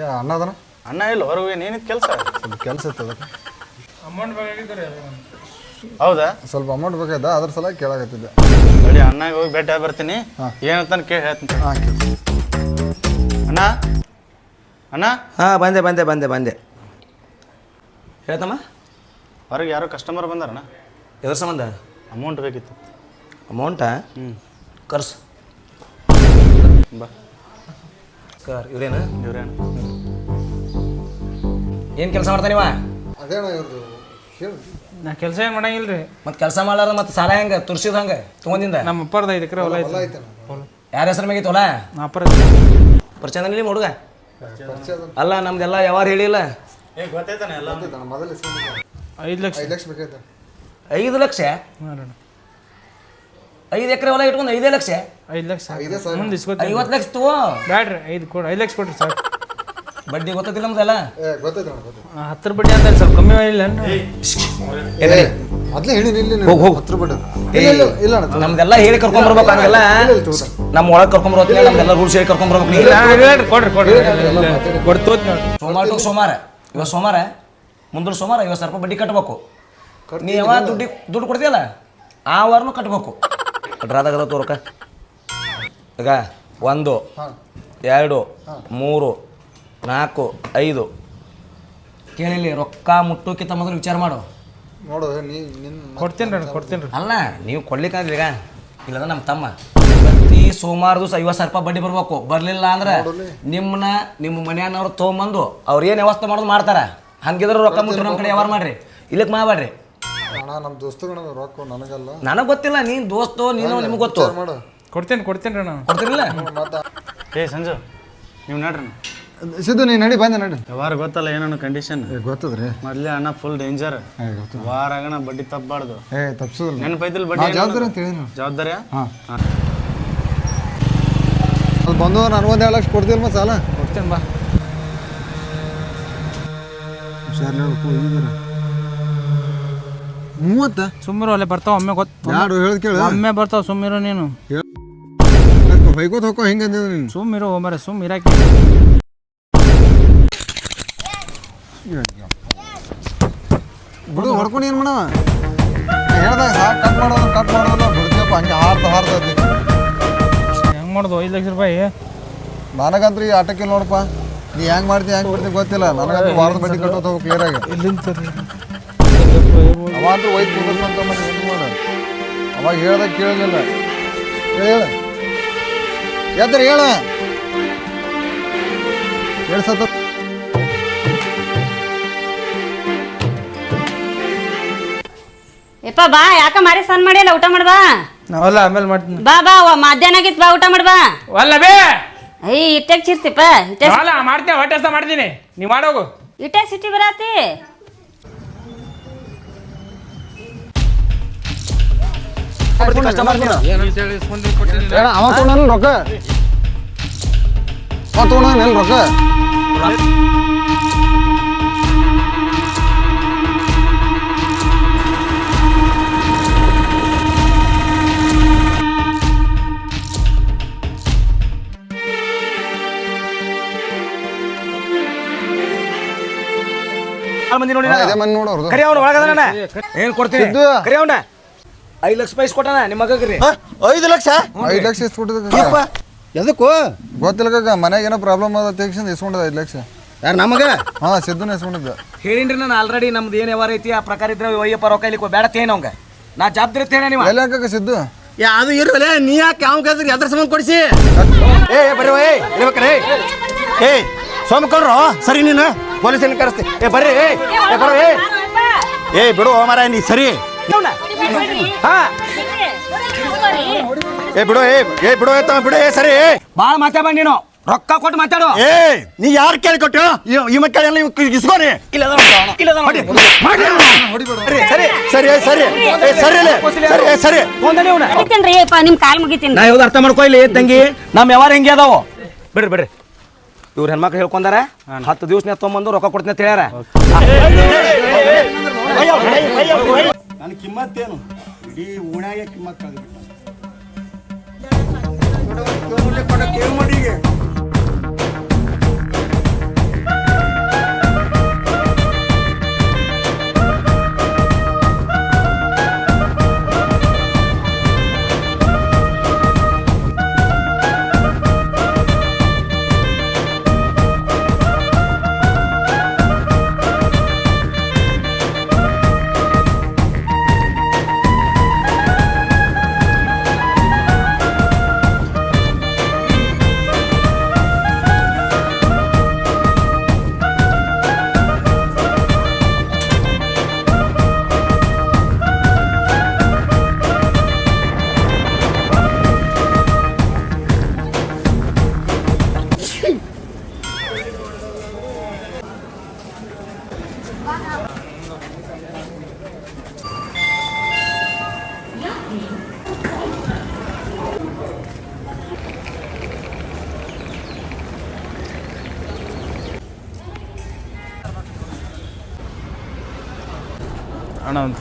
ಏ ಅಣ್ಣ ಅದನ?
ಅಣ್ಣ ಇಲ್ಲ ಹೊರಗೆ ಏನಿತ್ತು ಕೆಲಸ.
ಸ್ವಲ್ಪ ಕೆಲಸ ಇತ್ತು ಅದಕ್ಕೆ.
ಅಮೌಂಟ್ ಬೇಕಾಗಿದ್ದಾರೆ
ಹೌದಾ?
ಸ್ವಲ್ಪ ಅಮೌಂಟ್ ಬೇಕಾಯ್ತಾ? ಅದ್ರ ಸಲ ಕೇಳಾಕತ್ತಿದ್ದೆ.
ನೋಡಿ ಅಣ್ಣಗೆ ಹೋಗಿ ಭೇಟಿ ಆಗಿ ಬರ್ತೀನಿ ಏನಂತ ಕೇಳಿ ಹೇಳ್ತೀನಿ.
ಹಾಂ
ಅಣ್ಣ? ಅಣ್ಣ?
ಹಾಂ ಬಂದೆ ಬಂದೆ ಬಂದೆ ಬಂದೆ. ಹೇಳ್ತಮ್ಮ.
ಹೊರಗೆ ಯಾರೋ ಕಸ್ಟಮರ್ ಬಂದಾರಣ್ಣ
ಎದ್ರ ಸಂಬಂಧ?
ಅಮೌಂಟ್ ಬೇಕಿತ್ತು.
ಅಮೌಂಟಾ ಹ್ಞೂ ಕರ್ಸು.
ಬಾ.
ಸರ್ ಇವ್ರೇನು?
ಇವ್ರೇನು?
ಏನು ಕೆಲಸ ಮಾಡ್ತಾನಿವ
ಅದೇನ ಇವ್ರದ್ದು ಹೇಳಿ.
ನಾ ಕೆಲಸ ಏನು ಮಾಡಂಗಿಲ್ಲ ರೀ
ಮತ್ತೆ ಕೆಲಸ ಮಾಡಾರ ಮತ್ತೆ ಸಾಲ ಹೆಂಗೆ? ತುರ್ಸಿದ ಹಂಗೆ? ತೊಗೊಂದಿಂದ?
ನಮ್ಮ ಅಪ್ಪರ್ದು ಐದು ಎಕರೆ ಹೊಲ ಐತೆ
ಯಾರ ಹೆಸರು ಮ್ಯಾಗಿತ್ತು ಹೊಲ?
ನಮ್ಮ ಅಪ್ಪರ
ಪರಿಚಯ ನಿಮ್ಮ ಹುಡುಗ? ಅಲ್ಲ ನಮ್ದೆಲ್ಲ ಯಾವಾರ ಹೇಳಿಲ್ಲ.
ಏ ಗೊತ್ತೈತಾನೆ ಎಲ್ಲ?
ಮೊದಲು
ಐದು ಲಕ್ಷ.
ಐದು ಲಕ್ಷ ಬೇಕೈತೆ
ಐದು ಲಕ್ಷ?
ಮಾಡೋಣ
ಐದು ಎಕರೆ ಹೊಲ ಇಟ್ಕೊಂಡು ಐದೇ ಲಕ್ಷ
ಐದು ಲಕ್ಷ ಮುಂದೆ ಇಸ್ಕೊತೀನಿ
ಐವತ್ತು ಲಕ್ಷ ತಗೋ
ಬ್ಯಾಡ್ರಿ ಐದು ಕೊಡು ಐದು ಲಕ್ಷ ಕೊಡ್ರಿ ಸರ್
ಬಡ್ಡಿ ಗೊತ್ತಿಲ್ಲ ನಮ್ದಲ್ಲ
ಗೊತ್ತೈತೆ ಅಣ್ಣ ಗೊತ್ತೈತೆ
ಹತ್ತರ ಬಡ್ಡಿ ಅಂತ ಸ್ವಲ್ಪ ಕಮ್ಮಿ ಇಲ್ಲ
ಏ ಮೊದ್ಲೇ ಹೇಳಿ ಇಲ್ಲಿ
ಹೋಗಿ ಹೋಗ್.
ಹತ್ರ ಬಡ್ಡಿ ಇಲ್ಲ ಇಲ್ಲ ಅಣ್ಣ
ನಮ್ದೆಲ್ಲ ಹೇಳಿ ಕರ್ಕೊಂಡ್ ಬರ್ಬೇಕು ಹಂಗೆಲ್ಲ ನಮ್ಮ ಒಳಗೆ ಕರ್ಕೊಂಡ್ ಬರ್ಬೇಕು ನಮ್ದೆಲ್ಲ ರೂಲ್ಸ್ ಹೇಳಿ ಕರ್ಕೊಂಡ್ ಬರ್ಬೇಕು
ಇಲ್ಲ, ಕೊಡ್ರಿ ಕೊಡ್ರಿ ಕೊಡ್ತೋತ್
ಸೋಮವಾರ ಟು ಸೋಮವಾರ ಇವತ್ತು ಸೋಮವಾರ ಮುಂದಿನ ಸೋಮವಾರ ಐವತ್ತು ಸಾವಿರ ರೂಪಾಯಿ ಬಡ್ಡಿ ಕಟ್ಟಬೇಕು ನೀ ಯಾವಾಗ ದುಡ್ಡು ದುಡ್ಡು ಕೊಡ್ತೀಯಲ್ಲ ಆ ವಾರನೂ ಕಟ್ಬೇಕು ಡ್ರಾದಾಗ ತೋರಕ. ಈಗ ಒಂದು ಎರಡು ಮೂರು ನಾಲ್ಕು ಐದು. ಕೇಳಿಲಿ ರೊಕ್ಕ ಮುಟ್ಟೋಕ್ಕಿಂತ ಮೊದಲು ವಿಚಾರ ಮಾಡು.
ನೋಡು ನೀ ನಿನ್ನ
ಕೊಡ್ತೀನಿ ರೀ ಕೊಡ್ತೀನಿ ರೀ.
ಅಲ್ಲ ನೀವು ಕೊಡ್ಲಿಕ್ಕಾಗಲಿ ಈಗ. ಇಲ್ಲದ ನಮ್ಮ ತಮ್ಮ. ಪ್ರತಿ ಸೋಮವಾರ ದಿವಸ ಐವತ್ತು ಸಾವಿರ ರೂಪಾಯಿ ಬಡ್ಡಿ ಬರ್ಬೇಕು. ಬರಲಿಲ್ಲ ಅಂದ್ರೆ ನಿಮ್ಮನ್ನ ನಿಮ್ಮ ಮನೆಯನ್ನವ್ರು ತೊಗೊಂಬಂದು ಅವ್ರು ಏನು ವ್ಯವಸ್ಥೆ ಮಾಡೋದು ಮಾಡ್ತಾರೆ? ಹಂಗಿದ್ರೆ ರೊಕ್ಕ ಮುಟ್ಟು ನಮ್ಮ ಕಡೆ ವ್ಯವಹಾರ ಮಾಡ್ರಿ. ಇಲ್ಲಕ್ಕೆ ಮಾಡಬೇಡ್ರಿ
ಅಣ್ಣ ನಮ್ಮ ದೋಸ್ತುಗಳ ರೊಕ್ಕ ನನಗಲ್ಲ.
ನನಗೆ ಗೊತ್ತಿಲ್ಲ ನೀನು ದೋಸ್ತು ನೀನು ನಿಮ್ಗೆ ಗೊತ್ತು.
ಮಾಡು.
ಕೊಡ್ತೇನೆ ಕೊಡ್ತೀನಿ ರೀ ನಾನು
ಕೊಡ್ತಿರಲಿಲ್ಲ
ಏ ಸಂಜು ನೀವು ನಡ್ರಿ.
ಸಿದ್ದು ನೀ ನಡಿ ಬಂದೆ ನಡಿ.
ವಾರ ಗೊತ್ತಲ್ಲ ಏನೋ ಕಂಡೀಷನ್
ಗೊತ್ತದ್ರಿ.
ಮೊದ್ಲೇ ಅಣ್ಣ ಫುಲ್ ಡೇಂಜರ್
ಏ ಗೊತ್ತು.
ವಾರ ಆಗಣ ಬಡ್ಡಿ ತಪ್ಪಬಾರ್ದು
ಏ ತಪ್ಸೋದಿಲ್ಲ.
ನೆನಪೈತಿಲ್
ನಾ
ಬಡ್ಡಿ
ಜವಾಬ್ದಾರಿ ಅಂತ ಹೇಳಿ
ಜವಾಬ್ದಾರಿ?
ಹಾಂ. ಅದು ಬಂದು ನನಗೊಂದು ಎರಡು ಲಕ್ಷ ಕೊಡ್ತಿಲ್ಲ ಮತ್ತೆ ಸಾಲ?
ಕೊಡ್ತೀನಿ ಬಾ.
ಹುಷಾರ್ಲಿ ಈಗಿರ ಮೂವತ್ತ?
ಸುಮ್ಮಿರು ಅಲ್ಲೇ ಬರ್ತಾವ ಒಮ್ಮೆ ಗೊತ್ತು
ಯಾರು ಹೇಳದ್ ಕೇಳು.
ಒಮ್ಮೆ ಬರ್ತಾವ ಸುಮ್ಮಿರು ನೀನು.
ಹೊಯ್ಕೋತ ಹೋಗೋ ಹೆಂಗ ನೀನು?
ಸುಮ್ಮಿರು ಮರೆ ಸುಮ್ ಇರಾಕಿ.
ಬಿಡು ಹೊಡ್ಕೊಂಡು ಏನು ಮಾಡವ ಹೇಳ್ದಾಗ ಸಾಕು ಕಟ್ ಮಾಡೋದು ಕಟ್ ಮಾಡೋದು ಬಿಡ್ತೀಯಪ್ಪ ಹಂಗೆ ಹಾರ್ದ ಹಾರ್ದೈತಿ
ಹೆಂಗ್ ಮಾಡೋದು? ಐದು ಲಕ್ಷ ರೂಪಾಯಿ?
ನನಗಂತ್ರ ಈ ಆಟಕ್ಕಿಲ್ಲ ನೋಡಪ್ಪ ನೀ ಹೆಂಗೆ ಮಾಡ್ತಿ ಹೆಂಗೆ ಬಿಡ್ತಿ ಗೊತ್ತಿಲ್ಲ. ನನಗಂತೂ ವಾರದ ಬಡ್ಡಿ ಕಟ್ಟೋದು ಕ್ಲಿಯರ್
ಆಗಿ.
ಅವ ಅಂತೂ ಒಯ್ದು ಕುದುರ್ಸಂತ ಮತ್ತೆ ಏನು ಮಾಡ. ಅವಾಗ ಹೇಳ್ದಾಗ ಕೇಳಲಿಲ್ಲ. ಹೇಳ ಎದ್ರ ಹೇಳ. ಹೇಳ್ಸತ್ತ ಸತ
ಯಪ್ಪ ಬಾ ಯಾಕ ಮಾರಿ ಸಣ್ಣ ಮಾಡಿಲ್ಲ ಊಟ ಮಾಡ್ ಬಾ
ನಾವೆಲ್ಲ ಆಮೇಲೆ ಮಾಡ್ತೀನಿ.
ಬಾ ಬಾ ವ- ಮಧ್ಯಾಹ್ನ ಆಗಿತ್ತು ಬಾ ಊಟ ಮಾಡ್ಬಾ. ಬಾ
ಅಲ್ಲ ಬೇ!
ಐ ಇಟ್ಟಾಗ ಚಿರ್ತಿಪ್ಪ ಇಟ್ಟೆ
ಅಲ್ಲ ಮಾಡ್ತೀನಿ ಹೊಟ್ಟೆ ಹಸ್ದ ಮಾಡ್ತೀನಿ. ನೀ ಮಾಡೋಗು.
ಇಟ್ಟೆ ಸಿಟಿ ಬರಾತಿ?
ಅವ ತೊಗೊಂಡ ರೊಕ್ಕ? ಅವ ತೊಗೊಂಡ ರೊಕ್ಕ?
ಮಂದಿ ನೋಡಿ ಕರಿ ಅವ್ನು ಒಳಗದಾನ. ಏನು ಕೊಡ್ತೀನಿ. ಕರಿ ಅವನ ಐದು ಲಕ್ಷ ರೂಪಾಯಿ ಕೊಟ್ಟಾನ ನಿಮ್ಮ ಮಗಗ್ರಿ.
ಐದು ಲಕ್ಷ?
ಐದು ಲಕ್ಷ ಇಸ್ಕೊಟ್ಟಿದ್ದ.
ಎದಕ್ಕೂ?
ಗೊತ್ತಿಲ್ಲ ಕಾಕ ಮನ್ಯಾಗ ಏನೋ ಪ್ರಾಬ್ಲಮ್ ಅದ ತೆಗ್ಸಿಂದ ಇಸ್ಕೊಂಡಿದ್ದ ಐದು ಲಕ್ಷ.
ಯಾರು ನಮಗ
ಹಾಂ ಸಿದ್ದುನ ಇಸ್ಕೊಂಡಿದ್ದ.
ಹೇಳಿನ್ರಿ ನಾನು ಆಲ್ರೆಡಿ ನಮ್ದು ಏನು ಯಾವ ಐತಿ ಆ ಪ್ರಕಾರ ಇದ್ರೆ ಒಯ್ಯಪ್ಪ ರೊಕ್ಕ ಇಲ್ಲಿ ಬೇಡ ತೇನ ಅವಂಗ. ನಾ ಜವಾಬ್ದಾರಿ ತೇನ ನೀವು?
ಎಲ್ಲ ಕಾಕ ಸಿದ್ದು?
ಯಾ ಅದು ಇರಲೇ ನೀ ಯಾಕೆ ಯಾವ ಕೇಳಿದ್ರಿ ಅದ್ರ ಸಂಬಂಧ ಕೊಡಿಸಿ? ಏ ಬರ್ರಿ ಏ ಇರ್ಬೇಕ್ರಿ ಏ. ಸೋಮಕೊಂಡ್ರು ಸರಿ ನೀನು ಪೊಲೀಸನ್ನ ಕರೆಸ್ತಿ. ಏ ಬರ್ರಿ ಏ ಏ ಬರ್ರಿ ಏ. ಏ ಬಿಡು ಹೋಮಾರ ನೀ ಸರಿ.
ಹಾ
ಏ ಬಿಡು ಏ ಏ ಬಿಡು ಏ ತಮ್ಮ ಬಿಡು ಏ ಸರಿ ಏ
ಭಾಳ ಮಾತಾಡ ನೀನು ರೊಕ್ಕ ಕೊಟ್ಟು ಮಾತಾಡು
ಏ ನೀ ಯಾರು ಕೇಳಿ ಕೊಟ್ಟು ಈ ಮಕ್ಕಳ ಎಲ್ಲ ಇಸ್ಕೋರಿ ಸರಿ ಸರಿ ಏ, ಸರಿ ಏ ಸರಿ. ಸರಿ ಸರಿ
ಮುಗಿತೀನ್ರಿ ಯಪ್ಪ ನಿಮ್ ಕಾಲ್ ಮುಗಿತೀನಿ
ನಾ ಯಾವ್ದು ಅರ್ಥ ಮಾಡ್ಕೊ ಇಲ್ಲಿ ತಂಗಿ ನಮ್ ವ್ಯವಹಾರ ಹೆಂಗೆ ಅದಾವು ಬಿಡ್ರಿ ಬಿಡ್ರಿ ಇವ್ರ ಹೆಣ್ಮಕ್ಳು ಹೇಳ್ಕೊಂಡಾರ ಹತ್ತು ದಿವಸ ತೊಗೊಂಬಂದು ರೊಕ್ಕ ಕೊಡ್ತೀನಿ ಅಂತ ಹೇಳ್ಯಾರ
ನನ್ನ ಕಿಮ್ಮತ್ತೇನು? ಇಡೀ ಓಣ್ಯಾಗೆ ಕಿಮ್ಮತ್
ಅಣ್ಣ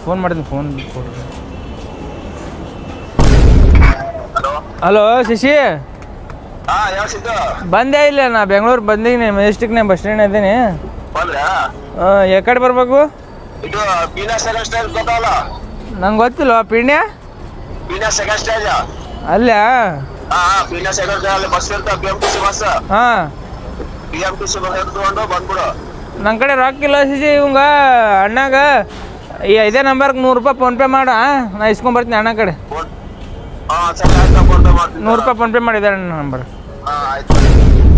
ಫೋನ್ ಮಾಡಿದ್ನಿ ಫೋನ್ ಹಲೋ? ಶಶಿ? ಬಂದೇ ಇಲ್ಲ ನಾ ಬೆಂಗಳೂರು ಮೆಜೆಸ್ಟಿಕ್ ನೇ ಬಸ್ ಸ್ಟ್ಯಾಂಡ್ ಇದ್ದೀನಿ. ಎಕಡೆ ಬರಬೇಕು? ನಂಗೆ ಗೊತ್ತಿಲ್ಲ ಪಿಣ್ಯ? ಅಲ್ಲ? ನನ್ನ ಕಡೆ ರೊಕ್ಕ ಇಲ್ಲ ಶಶಿ ಇವಂಗ ಅಣ್ಣಾಗ. ಈ ಇದೇ ನಂಬರ್ಗೆ ನೂರು ರೂಪಾಯಿ ಫೋನ್ಪೇ ಮಾಡ ನಾ ಇಸ್ಕೊಂಬರ್ತೀನಿ ಅಣ್ಣ ಕಡೆ.
ಫೋನ್ ಫೋನ್ ಮಾಡಿದ
ನೂರು ರೂಪಾಯಿ ಫೋನ್ಪೇ ಮಾಡಿದ್ದಾರೆ ನನ್ನ ನಂಬರ್
ಬಂತ್ರ ಆಯ್ತು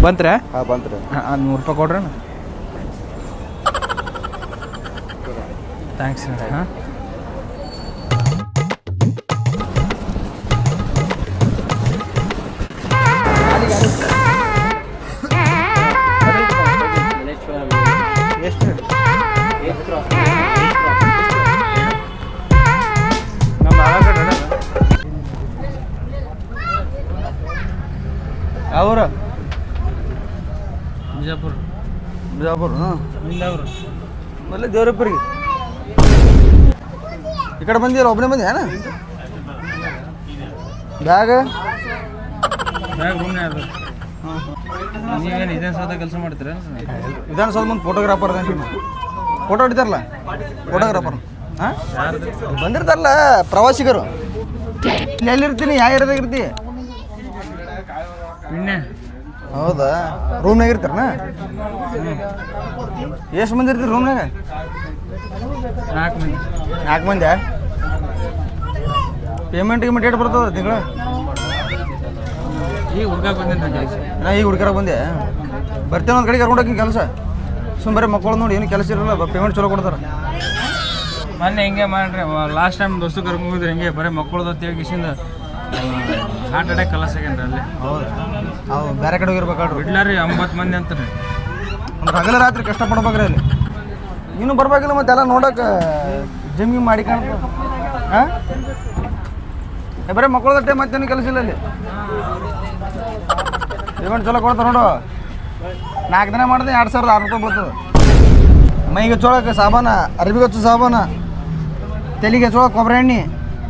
ಬಂತ್ರಾ?
ಹಾಂ ಬಂತ್ರಿ.
ಹಾಂ ಅದು ನೂರು ರೂಪಾಯಿ ಕೊಡ್ರಣ್ಣ. *laughs* ಥ್ಯಾಂಕ್ಸ್ ಹಾಂ?
ಅವ್ರ
ಬಿಜಾಪುರ.
ಬಿಜಾಪುರ ದೇವ್ರಪ್ಪರಿಗೆ. ಈ ಕಡೆ ಬಂದಿಲ್ಲ ಒಬ್ಬನೇ ಬಂದಿ ಏನ? ಬ್ಯಾಗ್?
ನೀವೇನು ವಿಧಾನಸೌಧ ಕೆಲಸ ಮಾಡ್ತೀರ?
ವಿಧಾನಸೌಧ ಮುಂದೆ ಫೋಟೋಗ್ರಾಫರ್ ಫೋಟೋ ಹೊಡಿತಾರಲ್ಲ? ಫೋಟೋಗ್ರಾಫರ್ ಹಾಂ? ಬಂದಿರ್ತಾರಲ್ಲ ಪ್ರವಾಸಿಗರು. ಎಲ್ಲಿರ್ತೀನಿ ಯಾವ ಏರಿಯಾದಾಗ ಇರ್ತಿ ಹೌದಾ? ರೂಮ್ನಾಗ ಇರ್ತಾರನ? ಎಷ್ಟು ಮಂದಿ ಇರ್ತೀರಿ ರೂಮ್ನಾಗ?
ನಾಲ್ಕು ಮಂದಿ.
ನಾಲ್ಕು ಮಂದಿ ಪೇಮೆಂಟ್ ಗಿಮೆಂಟ್ ಏಟ್ ಬರ್ತದ ತಿಂಗಳು?
ಈಗ ಹುಡ್ಕಾಕ್ ಬಂದೆ ಕೆಲಸ
ನಾ ಈಗ ಹುಡುಕರ ಬಂದೆ. ಬರ್ತೇನೆ ಒಂದು ಕಡೆ ಕರ್ಕೊಂಡು ಹೋಗಿ ಕೆಲಸ. ಸುಮ್ಮನೆ ಬರೀ ಮಕ್ಕಳು ನೋಡಿ ಏನು ಕೆಲಸ ಇರಲ್ಲ ಪೇಮೆಂಟ್ ಚಲೋ ಕೊಡ್ತಾರೆ.
ಮೊನ್ನೆ ಹಿಂಗೆ ಮಾಡ್ರಿ ಲಾಸ್ಟ್ ಟೈಮ್ ದೋಸ್ತು ಕರ್ಕೊಂಡು ಹೋಗಿದ್ರಿ ಹಿಂಗೆ ಬರೀ ಮಕ್ಕಳದ ತೇಗಿಸಿಂದ ಹಾರ್ಟ್ ಅಟ್ಯಾಕ್ ಕಲಸ ಆಗ್ಯಾನ್ರಿ ಅಲ್ಲಿ.
ಹೌದಾ. ಅವು ಬೇರೆ ಕಡೆ ಹೋಗಿರ್ಬೇಕಾಡ್ರಿ
ಬಿಡ್ಲಾರಿ ಒಂಬತ್ತು ಮಂದಿ ಅಂತಾರೆ.
ಒಂದು ಹಗಲ ರಾತ್ರಿ ಕಷ್ಟಪಡ್ಬೇಕ್ರಿ ಅಲ್ಲಿ. ನೀನು ಬರ್ಬೇಕಿಲ್ಲ ಮತ್ತೆ ಎಲ್ಲ ನೋಡಕ್ಕೆ ಜಿಮ್ ಮಾಡಿ ಕಾಣ್ತ ಹಾಂ? ಬರೀ ಮಕ್ಕಳದಟ್ಟೆ ಮತ್ತೇನು ಕೆಲಸ ಇಲ್ಲ ಅಲ್ಲಿ. ಪೇಮೆಂಟ್ ಚಲೋ ಕೊಡ್ತಾರೆ ನೋಡು. ನಾಲ್ಕು ದಿನ ಮಾಡಿದ್ರೆ ಎರಡು ಸಾವಿರದ ಆರು ರೂಪಾಯಿ ಬರ್ತದೆ. ಮೈಗೆ ಚೋಳಕ್ಕೆ ಸಾಬಾನ ಅರ್ಬಿಗೆ ಹಚ್ಚು ಸಾಬಾನ ತಲೆಗೆ ಹಚ್ಚೋಳಕ್ಕೆ ಕೊಬ್ಬರಿ ಎಣ್ಣೆ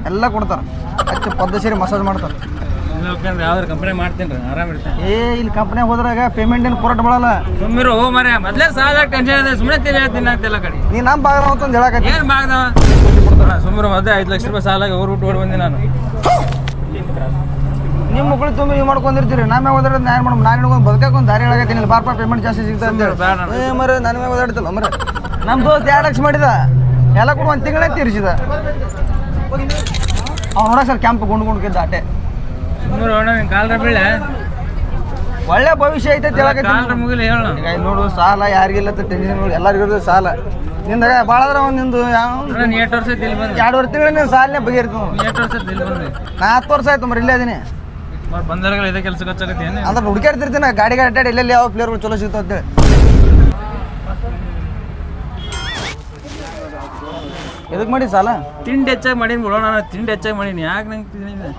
ಎಲ್ಲ ಕೊಡ್ತಾರೆ. ಹಚ್ಚಿ ಪದ್ದ ಸೇರಿ ಮಸಾಜ್ ಮಾಡ್ತಾರೆ.
ಯಾವ್ದಾರು ಕಂಪ್ನಿ ಮಾಡ್ತೀನಿ ರೀ ಆರಾಮ್ ಇರ್ತೇನೆ.
ಏ ಇಲ್ಲಿ ಕಂಪ್ನಿಯಾಗ ಹೋದ್ರಾಗ ಪೇಮೆಂಟ್ ಏನು ಪೂರಟ್ ಬೀಳಲ್ಲ
ಸುಮ್ಮಿರು ಹೋ ಮರ ಮೊದ್ಲೇ ಸಾಲ ಟೆನ್ಷನ್ ಇದೆ ಸುಮ್ಮನೆ ತಿನ್ನ ತಿನ್ನತ್ತಿಲ್ಲ ಕಡೆ.
ನೀ ನಮ್ಮ ಭಾಗ ಅಂತ ಹೇಳಕತ್ತಿ.
ಏನು ಬಾಗ್ದವ? ಸುಮ್ಮರು ಮೊದಲೇ ಐದು ಲಕ್ಷ ರೂಪಾಯಿ ಸಾಲಾಗ ಊರು ಬಿಟ್ಟು ಓಡಿ ಬಂದೆ ನಾನು.
ನಿಮ್ಮ ಮಕ್ಕಳು ತುಂಬ ನೀವು ಮಾಡ್ಕೊಂಡಿರ್ತೀರಿ ನಾಮೇ ಓದಾಡಿದ್ ನಾನು ಮಾಡಿ ನಾನು ಹಿಡ್ಕೊಂಡು ಬದುಕಕ್ಕೆ ದಾರಿ ಹೇಳಕತ್ತೀನಿ ಇಲ್ಲಿ ಬಾರ್ಪ ಪೇಮೆಂಟ್ ಜಾಸ್ತಿ ಸಿಗ್ತದೆ ಅಂತ ಹೇಳಿ
ಬೇಡ
ಏ ಮರ ನನ್ನ ಮೇಲೆ ಓದಾಡ್ತಿಲ್ಲ ಮರ ನಮ್ಮ ದೋಸ್ತ ಎರಡು ಲಕ್ಷ ಮಾಡಿದ. ಎಲ್ಲ ಕೂಡ ಒಂದು ತಿಂಗಳೇ ತೀರಿಸಿದ. ಅವ್ನು ನೋಡ ಸರ್ ಕ್ಯಾಂಪ್ ಗುಂಡು ಗುಂಡ್ಕಿದ್ದ ಅಟ್ಟೆ
ಕಾಲ್ರ ಬೀಳೆ
ಒಳ್ಳೆ ಭವಿಷ್ಯ ಐತೆ ತಿಳಕೈತಿ
ಕಾಲ್ರ
ಹೇಳಕತ್ತೀನಿ
ಮುಗಿಲಿ ಹೇಳ.
ಈಗ ಇಲ್ಲಿ ನೋಡು ಸಾಲ ಯಾರಿಗಿಲ್ಲ ಟೆನ್ಷನ್ ಎಲ್ಲರಿಗೂ ಸಾಲ. ನಿಂದ ಭಾಳ ಅದ್ರ ನಿಂದು
ಎಷ್ಟು ವರ್ಷ ಐತಿ ಇಲ್ಲಿ ಬಂದು?
ಎರಡುವರೆ ತಿಂಗಳು ನೀನು ಸಾಲನೇ ಬಗೆಹರಿತು.
ಎಂಟು ವರ್ಷ ಐತಿ ಇಲ್ಲಿ ಬಂದು?
ನಾ ಹತ್ತು ವರ್ಷ ಆಯ್ತು ಮರಿ ಇಲ್ಲೇ ಅದೀನಿ
ಮತ್ತೆ ಬಂದವ್ರಿಗೆಲ್ಲ ಇದೇ ಕೆಲಸ
ಅಂದ್ರೆ ಹುಡುಕಾಡ್ತಿರ್ತೀನಿ ಗಾಡಿ ಗಾಡಿ ಅಡ್ಡಾಡಿ ಎಲ್ಲೆಲ್ಲಿ ಯಾವ ಪ್ಲೇಯರ್ಗಳು ಚಲೋ ಸಿಗ್ತಾವ ಅಂತೇಳಿ. ಎದಕ್ಕೆ ಮಾಡಿ ಸಾಲ?
ತಿಂಡಿ ಹೆಚ್ಚಾಗಿ ಮಾಡೀನಿ ಬಿಡೋಣ ನಾನು ತಿಂಡಿ ಹೆಚ್ಚಾಗಿ ಮಾಡೀನಿ. ಯಾಕೆ ನಂಗೆ ತಿಂದಿದ್ದೆ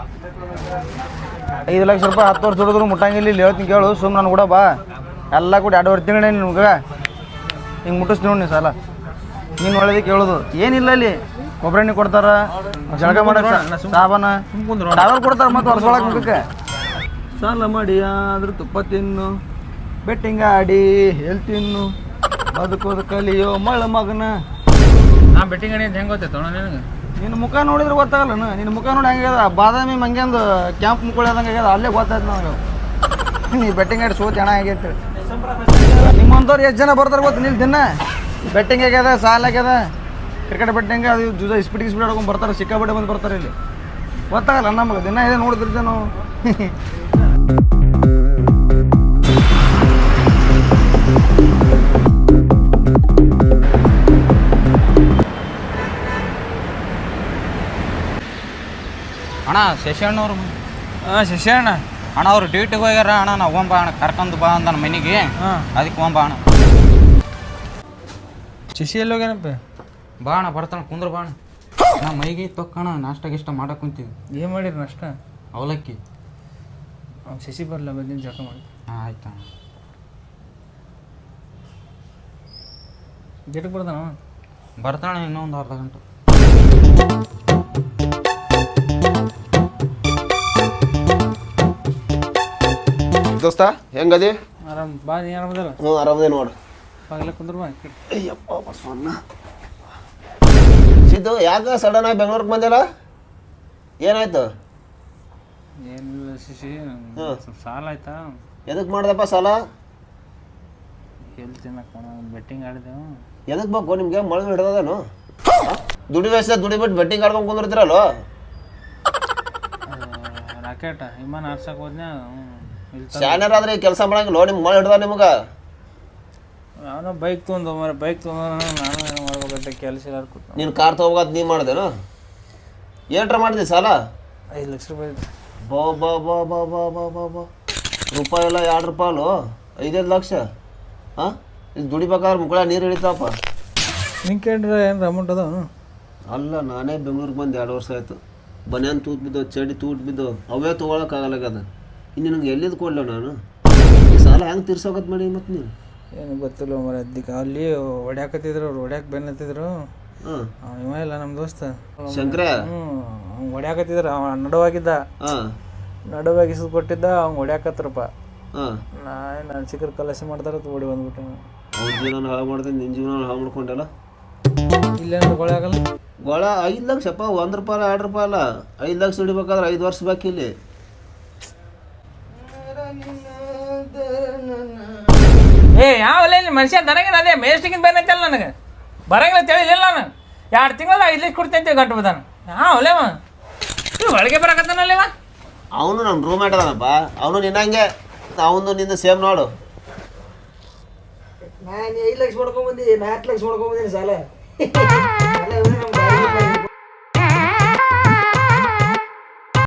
ಐದು ಲಕ್ಷ ರೂಪಾಯಿ ಹತ್ತು ವರ್ಷ ದುಡಿದ್ರು ಮುಟ್ಟಂಗಿಲ್ಲ ಇಲ್ಲಿ ಹೇಳ್ತೀನಿ ಕೇಳು ಸುಮ್ಮನೆ ನಾನು ಕೂಡ ಬಾ. ಎಲ್ಲ ಕೂಡ ಎರಡುವರೆ ತಿಂಗಳೇ ನಿಮ್ಗೆ ಹಿಂಗೆ ಮುಟ್ಟಿಸ್ತೀನಿ ನೋಡಿ ಸಾಲ. ನೀನು ಒಳ್ಳೇದು ಕೇಳೋದು. ಏನಿಲ್ಲ ಅಲ್ಲಿ ಕೊಬ್ಬರಿ ಎಣ್ಣೆ ಕೊಡ್ತಾರ ಜಳಕ ಮಾಡಕ್ಕೆ ಸಾಬಾನ. ಡಾಬರ್ ಕೊಡ್ತಾರ ಮತ್ತೆ ವರ್ಷೊಳಗೆ ಮುಖಕ್ಕೆ. ಸಾಲ ಮಾಡಿ ಆದ್ರೆ ತುಪ್ಪ ತಿನ್ನು. ಬೆಟ್ಟಿಂಗ್ ಆಡಿ ಎಲ್ ತಿನ್ನು? ಬದುಕೋದು ಕಲಿಯೋ ಮಳ ಮಗನ.
ನಾ ಬೆಟ್ಟಿಂಗ್ ಗಣಿ ಅಂತ ಹೆಂಗೆ ಗೊತ್ತೈತೆ
ನಿನ್ನ ಮುಖ ನೋಡಿದ್ರೆ ಗೊತ್ತಾಗಲ್ಲ ನಿನ್ನ ಮುಖ ನೋಡಿ ಹೆಂಗ್ಯದ ಬಾದಾಮಿ ಮಂಗ್ಯಂದು ಕ್ಯಾಂಪ್ ಮುಕ್ಕೊಳ್ಳೋದಂಗೆ ಆಗ್ಯದ. ಅಲ್ಲೇ ಗೊತ್ತಾಯ್ತು ನನಗೆ. ನೀ ಬೆಟ್ಟಿಂಗ್ ಆಡಿ ಸೋತ್ ಹೆಣ ಆಗೈತೆ ನಿಮ್ಮಂಥವ್ರು ಎಷ್ಟು ಜನ ಬರ್ತಾರೆ ಗೊತ್ತು ನಿಲ್ ದಿನ? ಬೆಟ್ಟಿಂಗ್ ಆಗ್ಯದ, ಸಾಲ ಆಗ್ಯದ. ಕ್ರಿಕೆಟ್ ಬೆಟ್ಟಿಂಗ್ ಅದು ಜೂಜ ಇಸ್ಪಿಟ್ ಇಸ್ಪಿಟ್ ಆಡ್ಕೊಂಡು ಬರ್ತಾರೆ. ಸಿಕ್ಕಾಪಟ್ಟೆ ಬಂದು ಬರ್ತಾರೆ ಇಲ್ಲಿ. ಗೊತ್ತಾಗಲ್ಲ ನಮಗೆ. ದಿನ ಇದೆ ನೋಡಿದ್ರೆ ನಾವು.
ಅಣ್ಣ ಶಶಣ್ಣವ್ರು
ಹಾಂ ಶಶಿ ಅಣ್ಣ
ಅಣ್ಣ ಅವ್ರು ಡ್ಯೂಟಿಗೆ ಹೋಗ್ಯಾರ. ಅಣ್ಣ ನಾವು ಹೋಗ್ಬಾ ಅಣ್ಣ. ಕರ್ಕೊಂಡು ಬಾ ಅಂದ ಮನೆಗೆ.
ಹಾಂ.
ಅದಕ್ಕೆ ಹೋಗ್ಬಾ ಅಣ್ಣ.
ಶಶಿ ಎಲ್ಲಿ ಹೋಗ್ಯಾನಪ್ಪ?
ಬಾ ಅಣ್ಣ ಬರ್ತಾನೆ. ಕುಂದ್ರ ಬಾ ಅಣ್ಣ. ನಾ ಮೈಗೆ ತೊಕ್ಕಣ ನಾಷ್ಟ ಗಿಷ್ಟ ಮಾಡಕ್ಕೆ ಕುಂತೀವಿ
ಏನು ಮಾಡಿರಿ ನಷ್ಟ?
ಅವಲಕ್ಕಿ.
ಅವ್ನು ಶಶಿ ಬರಲ್ಲ ಬಂದಿನ ಜಳಕ ಮಾಡಿ.
ಹಾಂ ಆಯ್ತು ಅಣ್ಣ.
ಬರ್ತಾನ
ಬರ್ತಾನೆ ಇನ್ನೊಂದು ಅರ್ಧ ಗಂಟೆ.
ದೋಸ್ತ ಹೆಂಗದಿ?
ಆರಾಮ್ ಬಾ ನೀ ಆರಾಮದಲ್ಲ
ಹ್ಞೂ ಆರಾಮದೇ ನೋಡು.
ಬಾಗಿಲ ಕುಂದ್ರ ಬಾ ಈ ಕಡೆ.
ಅಯ್ಯಪ್ಪ ಬಸವಣ್ಣ. ಸಿದ್ದು ಯಾಕೆ ಸಡನ್ ಆಗಿ ಬೆಂಗ್ಳೂರಿಗೆ ಬಂದಿಲ್ಲ? ಏನಾಯ್ತು?
ಏನಿಲ್ಲ ಶಿಶಿ ಸ್ವಲ್ಪ ಸಾಲ ಆಯ್ತಾ?
ಎದಕ್ಕೆ ಮಾಡ್ದಪ್ಪ ಸಾಲ?
ಎಲ್ಲಿ ತಿನ್ನಕ್ಕ ಬೆಟ್ಟಿಂಗ್ ಆಡಿದೆವು
ಎದಕ್ಕೆ ಬೇಕು ನಿಮ್ಗೆ ಮಳೆ ಹಿಡ್ದದೇನು? ದುಡಿ ವಯಸ್ಸ ದುಡಿಬಿಟ್ಟು ಬೆಟ್ಟಿಂಗ್ ಆಡ್ಕೊಂಡು ಕುಂದಿರ್ತೀರಲ್ಲೋ
ರಾಕೆಟ್ ವಿಮಾನ ಆಡ್ಸಕ್ ಹೋದ್ನ
ಶಾನ್ಯರಾದ್ರೆ ಆದ್ರೆ ಕೆಲಸ ಮಾಡಂಗಿಲ್ಲ ನಿಮ್ಗೆ ಮಳೆ ಹಿಡ್ದ ನಿಮ್ಗೆ.
ನಾನು ಬೈಕ್ ತೊಗೊಂಡು ಮರ ಬೈಕ್ ತೊಗೊಂಡು ನಾನು ಏನು ಮಾಡ್ಬೇಕಂತ ಕೆಲಸ ಇಲ್ಲ ಕೂತ
ನೀನು ಕಾರ್ ತೊಗೋಗತ್ ನೀ ಮಾಡ್ದೇನು? ಏನ್ರ ಮಾಡಿದೆ ಸಾಲ?
ಐದು ಲಕ್ಷ ರೂಪಾಯಿ
ಬಾ ಬಾ ಬಾ ಬಾ ಬಾ ಬಾ ಬಾ ಬಾ. ರೂಪಾಯಿ ಎಲ್ಲ ಎರಡು ರೂಪಾಯಿ ಅಲ್ಲೋ ಐದೈದು ಲಕ್ಷ? ಹಾಂ ಇಲ್ಲಿ ದುಡಿಬೇಕಾದ್ರೆ ಮುಕ್ಕಳ ನೀರು ಹಿಡಿತಾವಪ್ಪ
ನಿಂಗೆ ಕೇಳಿದ್ರೆ ಏನು ಅಮೌಂಟ್ ಅದ
ಅಲ್ಲ ನಾನೇ ಬೆಂಗ್ಳೂರಿಗೆ ಬಂದು ಎರಡು ವರ್ಷ ಆಯಿತು. ಬನ್ಯಾನ್ ತೂತ್ ಬಿದ್ದೋ ಚಡಿ ತೂಟ್ ಬಿದ್ದೋ ಅವೇ ತೊಗೊಳಕ್ಕಾಗಲ್ಲಾಗದ ಇನ್ನು ನನಗೆ ಎಲ್ಲಿದ್ದು ಕೊಡಲ ನಾನು? ಈ ಸಾಲ ಹೆಂಗೆ ತೀರ್ಸೋಕತ್ ಮಾಡಿ ಮತ್ತೆ ನೀನು?
ಏನು ಗೊತ್ತಿಲ್ಲ ಮರ ಅದಕ್ಕೆ ಅಲ್ಲಿ ಹೊಡ್ಯಾಕತ್ತಿದ್ರು ಅವ್ರು ಹೊಡ್ಯಾಕ ಬೆನ್ನತ್ತಿದ್ರು.
ಹಾಂ.
ಅವ ಇವ ಇಲ್ಲ ನಮ್ಮ ದೋಸ್ತ.
ಶಂಕರ?
ಹ್ಞೂ ಅವ್ನು ಹೊಡ್ಯಾಕತ್ತಿದ್ರು ಅವ ನಡುವಾಗಿದ್ದ.
ಹಾಂ.
ನಡುವಾಗಿ ಇಸ್ದು ಕೊಟ್ಟಿದ್ದ ಅವ್ನು ಹೊಡ್ಯಾಕತ್ರಪ್ಪ
ಹಾಂ.
ನಾ ನಾನು ಚಿಕ್ಕರ್ ಕಲಸಿ ಮಾಡ್ತಾರ ಓಡಿ ಬಂದ್ಬಿಟ್ಟೆ
ಅವ್ನ ಜೀವನ ಹಾಳು ಮಾಡ್ದೆ ನಿನ್ನ ಜೀವನ ಹಾಳು ಮಾಡ್ಕೊಂಡಲ್ಲ?
ಇಲ್ಲೇನು ಗೊಳಾಗಲ್ಲ
ಗೊಳ ಐದು ಲಕ್ಷಪ್ಪ ಒಂದು ರೂಪಾಯಿ ಎರಡು ರೂಪಾಯಿ ಅಲ್ಲ. ಐದು ಲಕ್ಷ ಹಿಡಿಬೇಕಾದ್ರೆ ಐದು ವರ್ಷ ಬಾಕಿ ಇಲ್ಲಿ.
ಏ ಯಾವ ಮನುಷ್ಯ ನನಗೆ ಅದೇ ಮೇಸ್ಟಿಗಿನ ಬೇನೈತಲ್ಲ ನನಗೆ. ಬರಂಗಿಲ್ಲ ತಿಳಿಲಿಲ್ಲ ನಾನು. ಎರಡು ತಿಂಗಳ ಐದು ಲಕ್ಷ ಕೊಡ್ತೇನೆ ಗಂಟು ಬಿದ್ದಾನ. ಹೊರಗೆ ಒಳಗೆ ಬರಕತ್ತಾನಲ್ಲೇವ
ಅವನು ನಮ್ಮ ರೂಮೇಟ್ ಅದಾನಪ್ಪ. ಅವನು ನಿನ್ನಂಗೆ ಅವನು ನಿನ್ನ ಸೇಮ್ ನೋಡು.
ನಾನು ಐದು ಲಕ್ಷ ಮಾಡ್ಕೊಂಬಂದಿ ನಾಲ್ಕು ಲಕ್ಷ ಮಾಡ್ಕೊಂಬಂದಿನಿ ಸಾಲ.